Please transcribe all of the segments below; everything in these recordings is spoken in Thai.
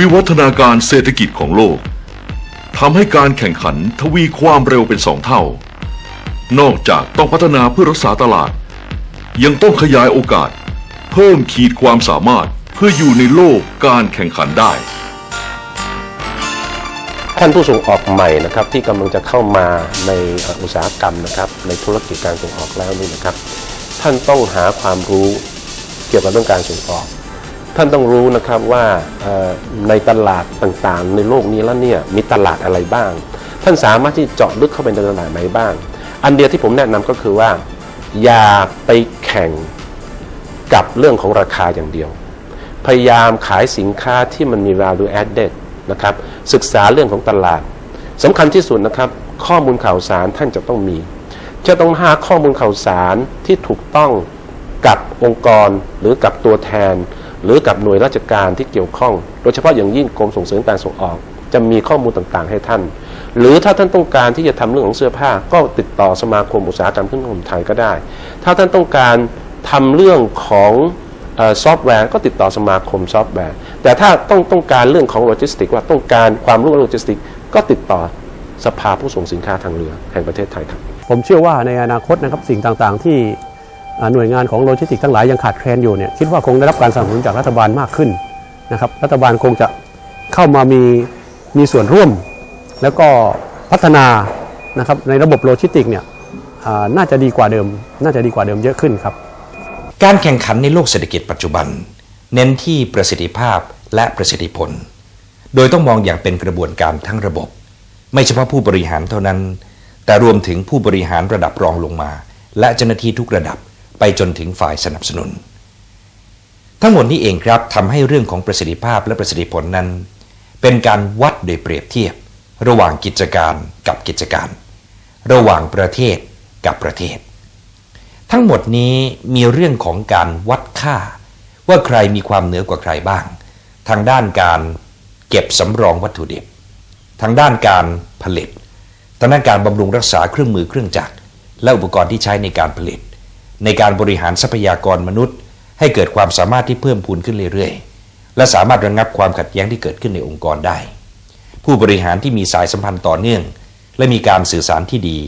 วิวัฒนาการเศรษฐกิจของโลกทำให้การแข่งขันทวีความเร็วเป็นสองเท่า นอกจากต้องพัฒนาเพื่อรักษาตลาด ยังต้องขยายโอกาส เพิ่มขีดความสามารถเพื่ออยู่ในโลกการแข่งขันได้ท่านผู้ส่งออกใหม่นะครับที่กำลังจะเข้ามาในอุตสาหกรรมนะครับ ในธุรกิจการส่งออกแล้วนี่นะครับ ท่านต้องหาความรู้เกี่ยวกับเรื่องการส่งออก ท่านต้องรู้นะครับว่าในตลาดต่างๆ ในโลกนี้แล้วเนี่ยมีตลาดอะไรบ้าง ท่านสามารถที่เจาะลึกเข้าไปในตลาดไหนบ้าง อันเดียวที่ผมแนะนำก็คือว่า อย่าไปแข่งกับเรื่องของราคาอย่างเดียว พยายามขายสินค้าที่มันมี value added นะครับศึกษาเรื่องของตลาดสำคัญที่สุดนะครับ ข้อมูลข่าวสารท่านจะต้องมี จะต้องหาข้อมูลข่าวสารที่ถูกต้องกับองค์กรหรือกับตัวแทน หรือกับหน่วยราชการที่เกี่ยวข้อง โดยเฉพาะอย่างยิ่งกรมส่งเสริมการส่งออก จะมีข้อมูลต่างๆ ให้ท่าน หรือถ้าท่านต้องการที่จะทำเรื่องของเสื้อผ้า ก็ติดต่อสมาคมอุตสาหกรรมเครื่องนุ่งห่มไทยก็ได้ ถ้าท่านต้องการทำเรื่องของซอฟต์แวร์ก็ติดต่อสมาคมซอฟต์แวร์ แต่ถ้าต้องต้องการเรื่องของโลจิสติกว่าต้องการความรู้โลจิสติก ก็ติดต่อสภาผู้ส่งสินค้าทางเรือแห่งประเทศไทยครับ ผมเชื่อว่าในอนาคตนะครับสิ่งต่างๆที่ หน่วยงานของโลจิสติกทั้งหลายยังขาดแคลนอยู่เนี่ยคิดว่าคงได้รับการสนับสนุนจากรัฐบาลมากขึ้นนะครับรัฐบาลคงจะเข้ามามีมีส่วนร่วม แล้วก็พัฒนานะครับในระบบโลจิสติกเนี่ยน่าจะดีกว่าเดิม น่าจะดีกว่าเดิมเยอะขึ้นครับ การแข่งขันในโลกเศรษฐกิจปัจจุบัน เน้นที่ประสิทธิภาพและประสิทธิผล โดยต้องมองอย่างเป็นกระบวนการทั้งระบบ ไม่เฉพาะผู้บริหารเท่านั้น แต่รวมถึงผู้บริหารระดับรองลงมา และเจ้าหน้าที่ทุกระดับ ไปจนถึงฝ่ายสนับสนุน ทั้งหมดนี้เองครับทำให้เรื่องของประสิทธิภาพและประสิทธิผลนั้น เป็นการวัดโดยเปรียบเทียบ ระหว่างกิจการกับกิจการ ระหว่างประเทศกับประเทศ ทั้งหมดนี้มีเรื่องของการวัดค่า ว่าใครมีความเหนือกว่าใครบ้าง ทางด้านการเก็บสำรองวัตถุดิบ ทางด้านการผลิตทางด้านการบำรุงรักษาเครื่องมือเครื่องจักรและอุปกรณ์ที่ใช้ในการผลิต ในการบริหารทรัพยากรมนุษย์ ให้เกิดความสามารถที่เพิ่มพูนขึ้นเรื่อยๆ และสามารถระงับความขัดแย้งที่เกิดขึ้นในองค์กรได้ ผู้บริหารที่มีสายสัมพันธ์ต่อเนื่อง และมีการสื่อสารที่ดี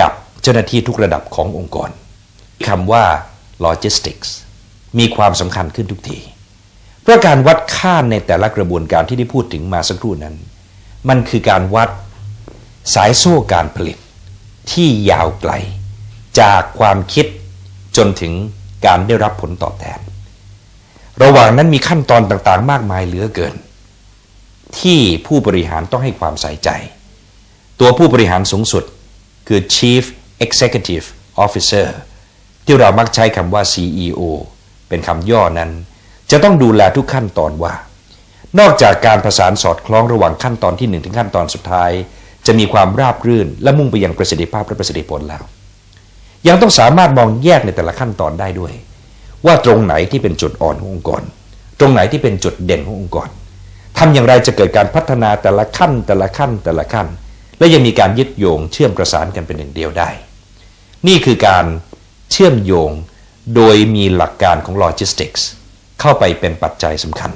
กับเจ้าหน้าที่ทุกระดับขององค์กรคำว่า logistics มีความสำคัญขึ้นทุกทีเพราะการวัดค่าในแต่ละกระบวนการที่ได้พูดถึงมาสักครู่นั้น มันคือการวัดสายโซ่การผลิตที่ยาวไกล จากความคิด จนถึงการได้รับผลตอบแทน ระหว่างนั้นมีขั้นตอนต่างๆ มากมายเหลือเกิน ที่ผู้บริหารต้องให้ความใส่ใจ ตัวผู้บริหารสูงสุดคือ Chief Executive Officer ที่เรามักใช้คำว่า CEO เป็นคำย่อนั้น จะต้องดูแลทุกขั้นตอนว่า นอกจากการประสานสอดคล้องระหว่างขั้นตอนที่ 1 ถึงขั้นตอนสุดท้าย จะมีความราบรื่นและมุ่งไปยังประสิทธิภาพและประสิทธิผลแล้ว ยังต้องสามารถมองแยกในแต่ละขั้นตอนได้ด้วย ว่าตรงไหนที่เป็นจุดอ่อนขององค์กร ตรงไหนที่เป็นจุดเด่นขององค์กรทำอย่างไรจะเกิดการพัฒนาแต่ละขั้นแต่ละขั้นแต่ละขั้น และยังมีการยึดโยงเชื่อมประสานกันเป็นหนึ่งเดียวได้ นี่คือการเชื่อมโยงโดยมีหลักการของ logistics เข้าไปเป็นปัจจัยสำคัญ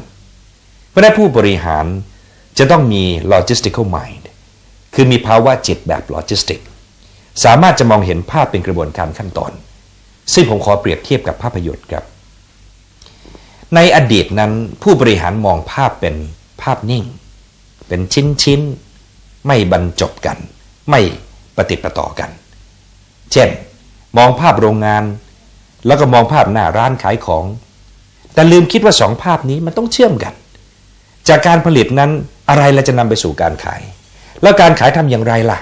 เพราะฉะนั้นผู้บริหารจะต้องมี logistical mind คือมีภาวะจิตแบบ logistic สามารถจะมองเห็นภาพเป็นกระบวนการขั้นตอน ซึ่งผมขอเปรียบเทียบกับภาพยนตร์ครับ ในอดีตนั้นผู้บริหารมองภาพเป็นภาพนิ่ง เป็นชิ้นๆไม่บรรจบกัน ไม่ปฏิดประต่อกัน เช่น มองภาพโรงงาน แล้วก็มองภาพหน้าร้านขายของ แต่ลืมคิดว่าสองภาพนี้มันต้องเชื่อมกัน จากการผลิตนั้นอะไรเราจะนำไปสู่การขาย แล้วการขายทำอย่างไรล่ะ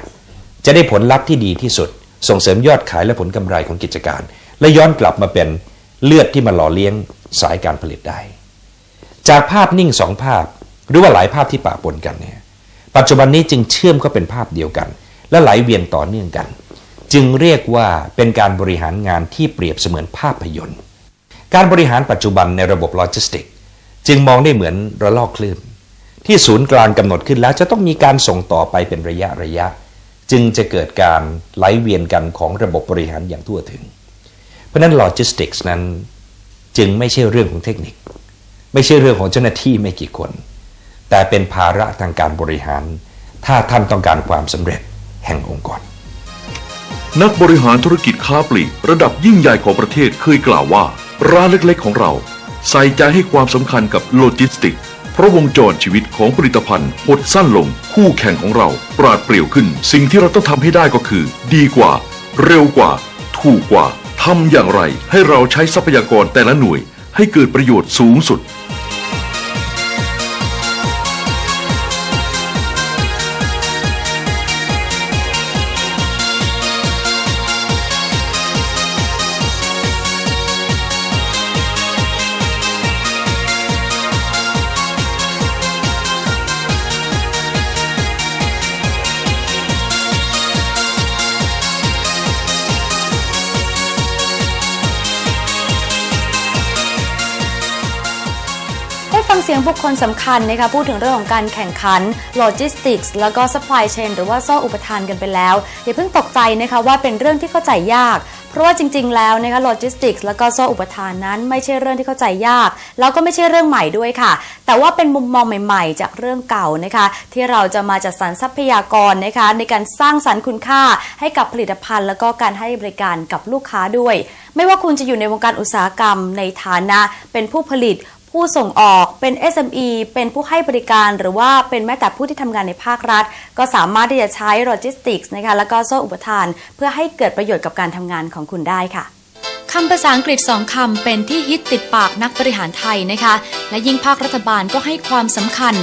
จะได้ผลลัพธ์ที่ดีที่สุด ส่งเสริมยอดขายและผลกำไรของกิจการ และย้อนกลับมาเป็นเลือดที่มาหล่อเลี้ยงสายการผลิตได้ จากภาพนิ่งสองภาพ หรือว่าหลายภาพที่ปะปนกันเนี่ยปัจจุบันนี้จึงเชื่อมเข้าเป็นภาพเดียวกัน และไหลเวียนต่อเนื่องกัน จึงเรียกว่าเป็นการบริหารงานที่เปรียบเสมือนภาพยนตร์การบริหารปัจจุบันในระบบโลจิสติก จึงมองได้เหมือนระลอกคลื่นที่ศูนย์กลางกำหนดขึ้นแล้วจะต้องมีการส่งต่อไปเป็นระยะระยะ จึงจะเกิดการไหลเวียนกันของระบบบริหารอย่างทั่วถึง เพราะนั้นโลจิสติกส์นั้นจึงไม่ใช่เรื่องของเทคนิค ไม่ใช่เรื่องของเจ้าหน้าที่ไม่กี่คน แต่เป็นภาระทางการบริหาร ถ้าท่านต้องการความสำเร็จแห่งองค์กร นักบริหารธุรกิจค้าปลีกระดับยิ่งใหญ่ของประเทศเคยกล่าวว่า ร้านเล็กๆของเรา ใส่ใจให้ความสำคัญกับโลจิสติกส์ เพราะวงจรชีวิตของผลิตภัณฑ์หดสั้นลง คู่แข่งของเรา ปราดเปรียวขึ้น สิ่งที่เราต้องทำให้ได้ก็คือ ดีกว่า เร็วกว่า ถูกกว่าทำอย่างไร ให้เราใช้ทรัพยากรแต่ละหน่วย ให้เกิดประโยชน์สูงสุด เสียงบุคคลสำคัญนะคะพูดถึงเรื่องของการแข่งขันโลจิสติกส์แล้วก็ supply chain หรือว่าโซ่อุปทานกันไปแล้วอย่าเพิ่งตกใจนะคะว่าเป็นเรื่องที่เข้าใจยาก เพราะว่าจริง ๆ แล้วนะคะโลจิสติกส์แล้วก็โซ่อุปทานนั้นไม่ใช่เรื่องที่เข้าใจยาก แล้วก็ไม่ใช่เรื่องใหม่ด้วยค่ะ แต่ว่าเป็นมุมมองใหม่ ๆ จากเรื่องเก่านะคะที่เราจะมาจัดสรรทรัพยากรนะคะในการสร้างสรรค์คุณค่าให้กับผลิตภัณฑ์ แล้วก็การให้บริการกับลูกค้าด้วย ไม่ว่าคุณจะอยู่ในวงการอุตสาหกรรมในฐานะเป็นผู้ผลิต ผู้ส่งออกเป็น SME เป็นผู้ให้บริการ หรือว่าเป็นแม้แต่ผู้ที่ทำงานในภาครัฐ ก็สามารถที่จะใช้โลจิสติกส์นะคะแล้วก็โซ่อุปทาน เพื่อให้เกิดประโยชน์กับการทำงานของคุณได้ค่ะคำภาษาอังกฤษสองคำเป็นที่ฮิตติดปากนักบริหารไทยนะคะ และยิ่งภาครัฐบาลก็ให้ความสำคัญ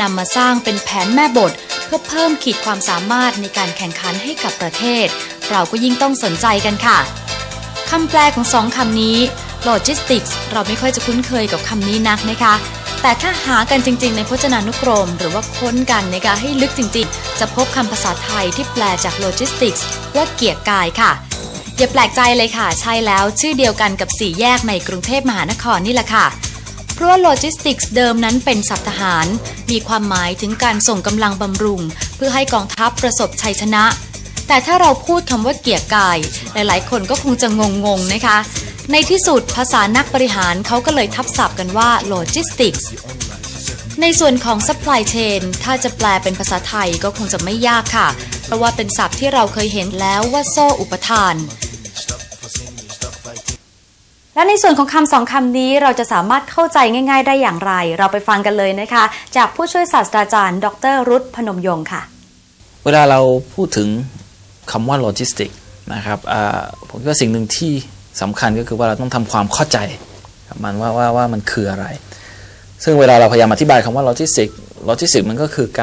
นำมาสร้างเป็นแผนแม่บท เพื่อเพิ่มขีดความสามารถในการแข่งขันให้กับประเทศ เราก็ยิ่งต้องสนใจกันค่ะคำแปลของสองคำนี้ logistics เราไม่ค่อยจะคุ้นเคยกับคำนี้นักนะคะ แต่ถ้าหากันจริง ๆ ในพจนานุกรม หรือว่าค้นกันนะคะให้ลึกจริง ๆ จะพบคำภาษาไทยที่แปลจาก logistics ว่าเกียรติกายค่ะ อย่าแปลกใจเลยค่ะ ใช่แล้วชื่อเดียวกันกับสี่แยกในกรุงเทพมหานครนี่แหละค่ะเพราะว่าโลจิสติกส์เดิมนั้นเป็นศัพท์ทหาร มีความหมายถึงการส่งกำลังบำรุง เพื่อให้กองทัพประสบชัยชนะ แต่ถ้าเราพูดคำว่าเกียร์กาย หลายๆ คนก็คงจะงงๆนะคะ ในที่สุดภาษานักบริหารเขาก็เลยทับศัพท์กันว่าโลจิสติกส์ในส่วนของ supply chain ถ้าจะแปลเป็นภาษาไทยก็คงจะไม่ยากค่ะ เพราะว่าเป็นศัพท์ที่เราเคยเห็นแล้วว่าโซ่อุปทาน และในส่วนของคำสองคำนี้เราจะสามารถเข้าใจง่าย ๆ ได้อย่างไร เราไปฟังกันเลยนะคะ จากผู้ช่วยศาสตราจารย์ ดรรุธพนมยงค์ค่ะ เวลาเราพูดถึงคำว่าโลจิสติกนะครับผมคิดว่าสิ่งหนึ่งที่ สำคัญก็คือว่าเราต้องทำความเข้าใจมันว่าว่าว่ามันคืออะไร ซึ่งเวลาเราพยายามอธิบายคำว่าโลจิสติกโลจิสติกมันก็คือการ